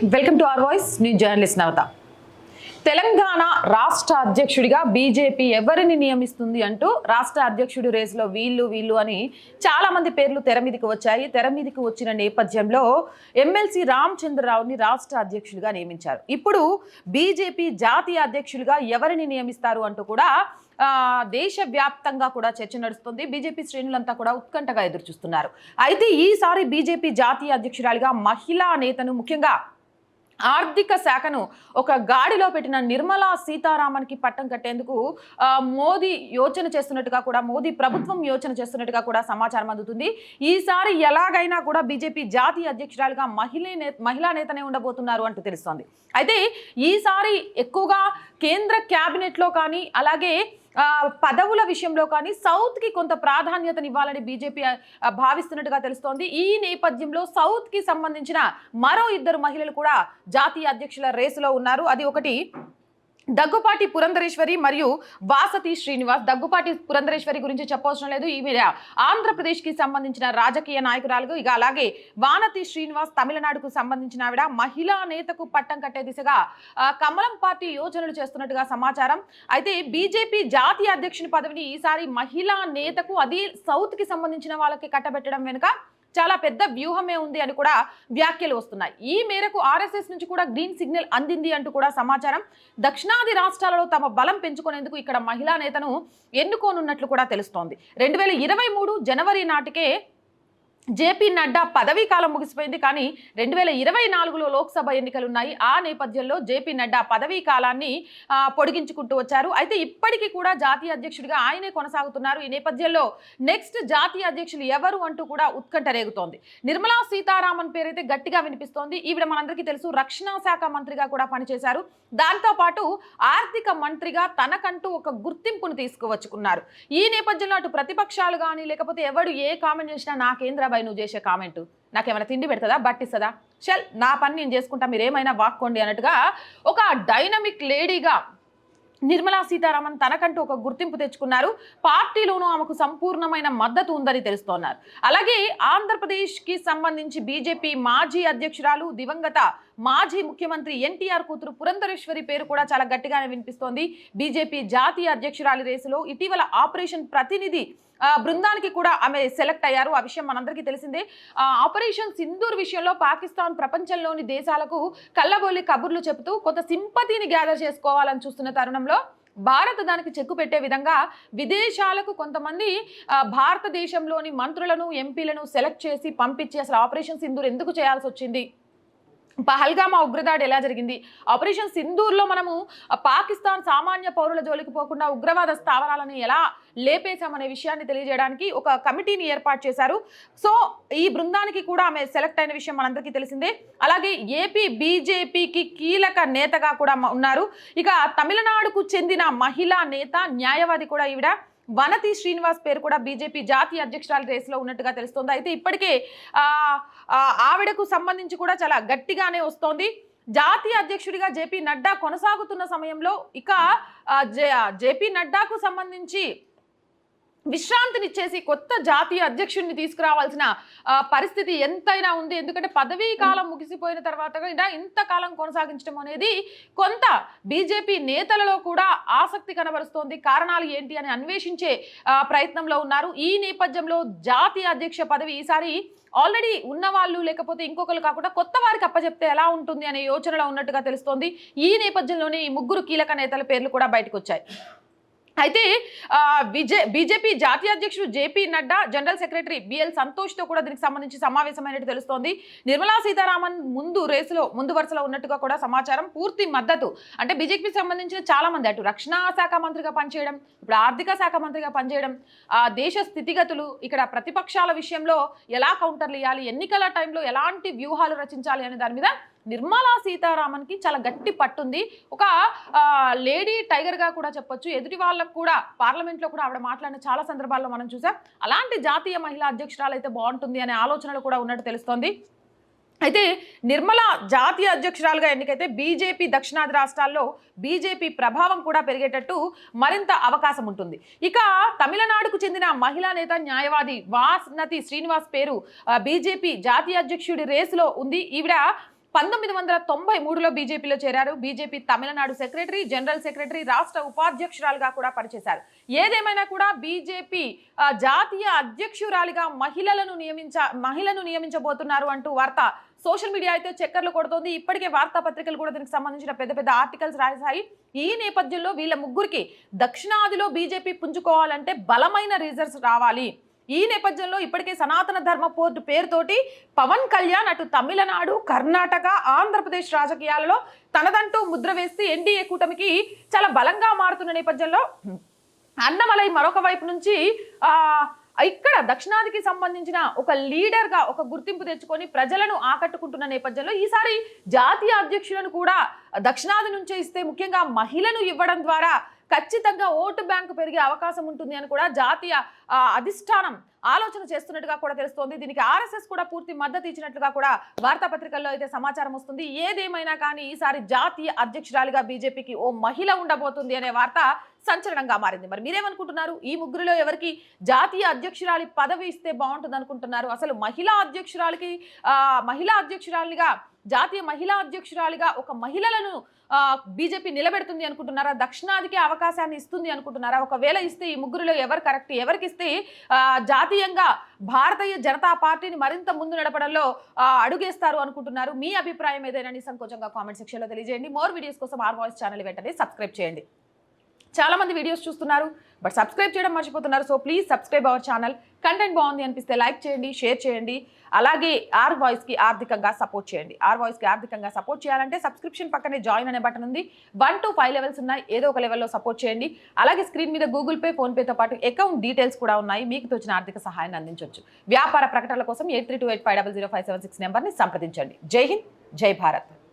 Welcome to our voice new journalist Navata Telangana రాష్ట్ర అధ్యక్షుడిగా BJP ఎవరిని నియమిస్తుంది అంటూ రాష్ట్ర అధ్యక్షుడి రేసులో వీళ్ళు వీళ్ళు అని చాలామంది పేర్లు తెర మీదకి వచ్చాయి. తెర మీదకి వచ్చిన నేపథ్యంలో ఎమ్మెల్సీ రామచంద్రరావుని రాష్ట్ర అధ్యక్షుడిగా నియమించారు. ఇప్పుడు బీజేపీ జాతీయ అధ్యక్షుడిగా ఎవరిని నియమిస్తారు అంటూ కూడా దేశవ్యాప్తంగా కూడా చర్చ నడుస్తుంది. బీజేపీ శ్రేణులంతా కూడా ఉత్కంఠగా ఎదురుచూస్తున్నారు. అయితే ఈసారి బీజేపీ జాతీయ అధ్యక్షురాలిగా మహిళా నేతను ముఖ్యంగా ఆర్థిక శాఖను ఒక గాడిలో పెట్టిన నిర్మలా సీతారామన్కి పట్టం కట్టేందుకు మోదీ యోచన చేస్తున్నట్టుగా కూడా మోదీ ప్రభుత్వం యోచన చేస్తున్నట్టుగా కూడా సమాచారం అందుతుంది. ఈసారి ఎలాగైనా కూడా బీజేపీ జాతీయ అధ్యక్షురాలుగా మహిళ మహిళా నేతనే ఉండబోతున్నారు అంటూ తెలుస్తోంది. అయితే ఈసారి ఎక్కువగా కేంద్ర క్యాబినెట్లో కానీ అలాగే పదవుల విషయంలో కానీ సౌత్కి కొంత ప్రాధాన్యతనివ్వాలని బీజేపీ భావిస్తున్నట్టుగా తెలుస్తోంది. ఈ నేపథ్యంలో సౌత్కి సంబంధించిన మరో ఇద్దరు మహిళలు కూడా జాతీయ అధ్యక్షుల రేసులో ఉన్నారు. అది ఒకటి దగ్గుపాటి పురంధరేశ్వరి మరియు వాసతి శ్రీనివాస్. దగ్గుపాటి పురంధరేశ్వరి గురించి చెప్పవసరం లేదు. ఈమె ఆంధ్రప్రదేశ్కి సంబంధించిన రాజకీయ నాయకురాలు ఇక అలాగే వానతి శ్రీనివాస్ తమిళనాడుకు సంబంధించిన ఆవిడ మహిళా నేతకు పట్టం కట్టే దిశగా కమలం పార్టీ యోచనలు చేస్తున్నట్టుగా సమాచారం. అయితే బీజేపీ జాతీయ అధ్యక్షుని పదవిని ఈసారి మహిళా నేతకు అది సౌత్కి సంబంధించిన వాళ్ళకి కట్టబెట్టడం వెనుక చాలా పెద్ద వ్యూహమే ఉంది అని కూడా వ్యాఖ్యలు వస్తున్నాయి. ఈ మేరకు ఆర్ఎస్ఎస్ నుంచి కూడా గ్రీన్ సిగ్నల్ అందింది అంటూ కూడా సమాచారం. దక్షిణాది రాష్ట్రాలలో తమ బలం పెంచుకునేందుకు ఇక్కడ మహిళా నేతను ఎన్నుకోనున్నట్లు కూడా తెలుస్తోంది. రెండు వేల ఇరవై మూడు జనవరి నాటికే జేపీ నడ్డా పదవీ కాలం ముగిసిపోయింది కానీ రెండు వేల ఇరవై నాలుగులో లోక్సభ ఎన్నికలు ఉన్నాయి ఆ నేపథ్యంలో జేపీ నడ్డా పదవీ కాలాన్ని పొడిగించుకుంటూ వచ్చారు. అయితే ఇప్పటికీ కూడా జాతీయ అధ్యక్షుడిగా ఆయనే కొనసాగుతున్నారు. ఈ నేపథ్యంలో నెక్స్ట్ జాతీయ అధ్యక్షులు ఎవరు అంటూ కూడా ఉత్కంఠ రేగుతోంది. నిర్మలా సీతారామన్ పేరైతే గట్టిగా వినిపిస్తోంది. ఈవిడ మనందరికీ తెలుసు రక్షణ శాఖ మంత్రిగా కూడా పనిచేశారు. దాంతోపాటు ఆర్థిక మంత్రిగా తనకంటూ ఒక గుర్తింపును తీసుకువచ్చుకున్నారు. ఈ నేపథ్యంలో అటు ప్రతిపక్షాలు కానీ లేకపోతే ఎవడు ఏ కామెంట్ చేసినా నా కేంద్రబాయ్ నువ్వు చేసే కామెంట్ నాకేమైనా తిండి పెడుతుందా బట్టిస్తుందా? చల్ నా పని నేను చేసుకుంటా మీరు ఏమైనా వాక్కోండి అన్నట్టుగా ఒక డైనమిక్ లేడీగా నిర్మలా సీతారామన్ తనకంటూ ఒక గుర్తింపు తెచ్చుకున్నారు. పార్టీలోనూ ఆమెకు సంపూర్ణమైన మద్దతు ఉందని తెలుస్తోన్నారు అలాగే ఆంధ్రప్రదేశ్కి సంబంధించి బీజేపీ మాజీ అధ్యక్షురాలు దివంగత మాజీ ముఖ్యమంత్రి ఎన్టీఆర్ కూతురు పురంధరేశ్వరి పేరు కూడా చాలా గట్టిగానే వినిపిస్తోంది. బీజేపీ జాతీయ అధ్యక్షురాలి రేసులో ఇటీవల ఆపరేషన్ ప్రతినిధి బృందానికి కూడా ఆమె సెలెక్ట్ అయ్యారు. ఆ విషయం మనందరికీ తెలిసిందే. ఆపరేషన్ సింధూర్ విషయంలో పాకిస్తాన్ ప్రపంచంలోని దేశాలకు కళ్ళబోలి కబుర్లు చెబుతూ కొంత సింపతిని గ్యాదర్ చేసుకోవాలని చూస్తున్న తరుణంలో భారత్ దానికి చెక్కు పెట్టే విధంగా విదేశాలకు కొంతమంది భారతదేశంలోని మంత్రులను ఎంపీలను సెలెక్ట్ చేసి పంపించి అసలు ఆపరేషన్ సింధూర్ ఎందుకు చేయాల్సి వచ్చింది? పహల్గామా ఉగ్రదాడి ఎలా జరిగింది? ఆపరేషన్ సింధూర్లో మనము పాకిస్తాన్ సామాన్య పౌరుల జోలికి పోకుండా ఉగ్రవాద స్థావరాలను ఎలా లేపేశామనే విషయాన్ని తెలియజేయడానికి ఒక కమిటీని ఏర్పాటు చేశారు. సో ఈ బృందానికి కూడా ఆమె సెలెక్ట్ అయిన విషయం మనందరికీ తెలిసిందే. అలాగే ఏపీ బీజేపీకి కీలక నేతగా కూడా ఉన్నారు. ఇక తమిళనాడుకు చెందిన మహిళా నేత న్యాయవాది కూడా ఈవిడ. వనతి శ్రీనివాస్ పేరు కూడా బీజేపీ జాతీయ అధ్యక్షురాల రేసులో ఉన్నట్టుగా తెలుస్తోంది. అయితే ఇప్పటికే ఆవిడకు సంబంధించి కూడా చాలా గట్టిగానే వస్తోంది. జాతీయ అధ్యక్షుడిగా జేపీ నడ్డా కొనసాగుతున్న సమయంలో ఇక జేపీ నడ్డాకు సంబంధించి విశ్రాంతినిచ్చేసి కొత్త జాతీయ అధ్యక్షుడిని తీసుకురావాల్సిన పరిస్థితి ఎంతైనా ఉంది. ఎందుకంటే పదవీ కాలం ముగిసిపోయిన తర్వాత కూడా ఇంతకాలం కొనసాగించడం అనేది కొంత బీజేపీ నేతలలో కూడా ఆసక్తి కనబరుస్తోంది. కారణాలు ఏంటి అని అన్వేషించే ప్రయత్నంలో ఉన్నారు. ఈ నేపథ్యంలో జాతీయ అధ్యక్ష పదవి ఈసారి ఆల్రెడీ ఉన్నవాళ్ళు లేకపోతే ఇంకొకరు కాకుండా కొత్త వారికి అప్పచెప్తే ఎలా ఉంటుంది అనే యోచనలో ఉన్నట్టుగా తెలుస్తోంది. ఈ నేపథ్యంలోనే ఈ ముగ్గురు కీలక నేతల పేర్లు కూడా బయటకు వచ్చాయి. అయితే ఆ, విజే బీజేపీ జాతీయ అధ్యక్షుడు JP Nadda general secretary BL సంతోష్తో కూడా దీనికి సంబంధించి సమావేశమైనట్టు తెలుస్తోంది. నిర్మలా సీతారామన్ ముందు రేసులో ముందు వరుసలో ఉన్నట్టుగా కూడా సమాచారం పూర్తి మద్దతు. అంటే బీజేపీకి సంబంధించిన చాలా మంది అటు రక్షణ శాఖ మంత్రిగా పనిచేయడం ఇప్పుడు ఆర్థిక శాఖ మంత్రిగా పనిచేయడం దేశ స్థితిగతులు ఇక్కడ ప్రతిపక్షాల విషయంలో ఎలా కౌంటర్లు ఇవ్వాలి ఎన్నికల టైంలో ఎలాంటి వ్యూహాలు రచించాలి అనే దాని మీద నిర్మలా సీతారామన్కి చాలా గట్టి పట్టుంది. ఒక లేడీ టైగర్గా కూడా చెప్పొచ్చు. ఎదుటి వాళ్ళకు కూడా పార్లమెంట్లో కూడా ఆవిడ మాట్లాడిన చాలా సందర్భాల్లో మనం చూసాం. అలాంటి జాతీయ మహిళా అధ్యక్షురాలు అయితే బాగుంటుంది అనే ఆలోచనలు కూడా ఉన్నట్టు తెలుస్తోంది. అయితే నిర్మల జాతీయ అధ్యక్షురాలుగా ఎన్నికైతే బీజేపీ దక్షిణాది రాష్ట్రాల్లో బీజేపీ ప్రభావం కూడా పెరిగేటట్టు మరింత అవకాశం ఉంటుంది. ఇక తమిళనాడుకు చెందిన మహిళా నేత న్యాయవాది వాస్నతి శ్రీనివాస్ పేరు బీజేపీ జాతీయ అధ్యక్షుడి రేసులో ఉంది. ఈవిడ పంతొమ్మిది వందల తొంభై మూడులో బీజేపీలో చేరారు. BJP Tamil Nadu secretary general secretary రాష్ట్ర ఉపాధ్యక్షురాలుగా కూడా పనిచేశారు. ఏదేమైనా కూడా బీజేపీ జాతీయ అధ్యక్షురాలిగా మహిళలను నియమించ మహిళను నియమించబోతున్నారు అంటూ వార్త సోషల్ మీడియా అయితే చక్కర్లు కొడుతోంది. ఇప్పటికే వార్తాపత్రికలు కూడా దీనికి సంబంధించిన పెద్ద పెద్ద ఆర్టికల్స్ రాశాయి. ఈ నేపథ్యంలో వీళ్ళ ముగ్గురికి దక్షిణాదిలో బీజేపీ పుంజుకోవాలంటే బలమైన రీజర్స్ రావాలి. ఈ నేపథ్యంలో ఇప్పటికే సనాతన ధర్మ పోర్టు పేరుతోటి పవన్ కళ్యాణ్ అటు తమిళనాడు కర్ణాటక ఆంధ్రప్రదేశ్ రాజకీయాలలో తనదంటూ ముద్ర వేసి ఎన్డీఏ కూటమికి చాలా బలంగా మారుతున్న నేపథ్యంలో అన్నమలై మరొక వైపు నుంచి ఇక్కడ దక్షిణాదికి సంబంధించిన ఒక లీడర్గా ఒక గుర్తింపు తెచ్చుకొని ప్రజలను ఆకట్టుకుంటున్న నేపథ్యంలో ఈసారి జాతీయ అధ్యక్షులను కూడా దక్షిణాది నుంచే ఇస్తే ముఖ్యంగా మహిళను ఇవ్వడం ద్వారా ఖచ్చితంగా ఓటు బ్యాంకు పెరిగే అవకాశం ఉంటుంది అని కూడా జాతీయ అధిష్టానం ఆలోచన చేస్తున్నట్టుగా కూడా తెలుస్తోంది. దీనికి ఆర్ఎస్ఎస్ కూడా పూర్తి మద్దతు ఇచ్చినట్లుగా కూడా వార్తాపత్రికల్లో అయితే సమాచారం వస్తుంది. ఏదేమైనా కానీ ఈసారి జాతీయ అధ్యక్షురాలిగా బీజేపీకి ఓ మహిళ ఉండబోతుంది అనే వార్త సంచలనంగా మారింది. మరి మీరేమనుకుంటున్నారు? ఈ ముగ్గురులో ఎవరికి జాతీయ అధ్యక్షురాలి పదవి ఇస్తే బాగుంటుంది అనుకుంటున్నారు? అసలు మహిళా అధ్యక్షురాలికి మహిళా అధ్యక్షురాలిగా జాతీయ మహిళా అధ్యక్షురాలిగా ఒక మహిళలను బీజేపీ నిలబెడుతుంది అనుకుంటున్నారా? దక్షిణాదికి అవకాశాన్ని ఇస్తుంది అనుకుంటున్నారా? ఒకవేళ ఇస్తే ఈ ముగ్గురులో ఎవరు కరెక్ట్? ఎవరికి ఇస్తే జాతీయంగా భారతీయ జనతా పార్టీని మరింత ముందు నడపడంలో అడుగేస్తారు అనుకుంటున్నారు? మీ అభిప్రాయం ఏదైనా సంకోచంగా కామెంట్ సెక్షన్లో తెలియజేయండి. మోర్ వీడియోస్ కోసం ఆర్ వాయిస్ ఛానల్ వెంటనే సబ్స్క్రైబ్ చేయండి. చాలా మంది వీడియోస్ చూస్తున్నారు బట్ సబ్స్క్రైబ్ చేయడం మర్చిపోతున్నారు. So please subscribe our channel content బాగుంది అనిపిస్తే లైక్ చేయండి షేర్ చేయండి. అలాగే ఆర్ వాయిస్కి ఆర్థికంగా సపోర్ట్ చేయండి. ఆర్ వాయిస్కి ఆర్థికంగా సపోర్ట్ చేయాలంటే సబ్స్క్రిప్షన్ పక్కనే జాయిన్ అనే బటన్ ఉంది. వన్ టు ఫైవ్ లెవెల్స్ ఉన్నాయి. ఏదో ఒక లెవెల్లో సపోర్ట్ చేయండి. అలాగే స్క్రీన్ మీద గూగుల్ పే ఫోన్పేతో పాటు అకౌంట్ డీటెయిల్స్ కూడా ఉన్నాయి. మీకు తోచిన ఆర్థిక సహాయాన్ని అందించవచ్చు. వ్యాపార ప్రకటనల కోసం eight three two eight five double zero five seven six నెంబర్ని సంప్రదించండి. జై హింద్ జై భారత్.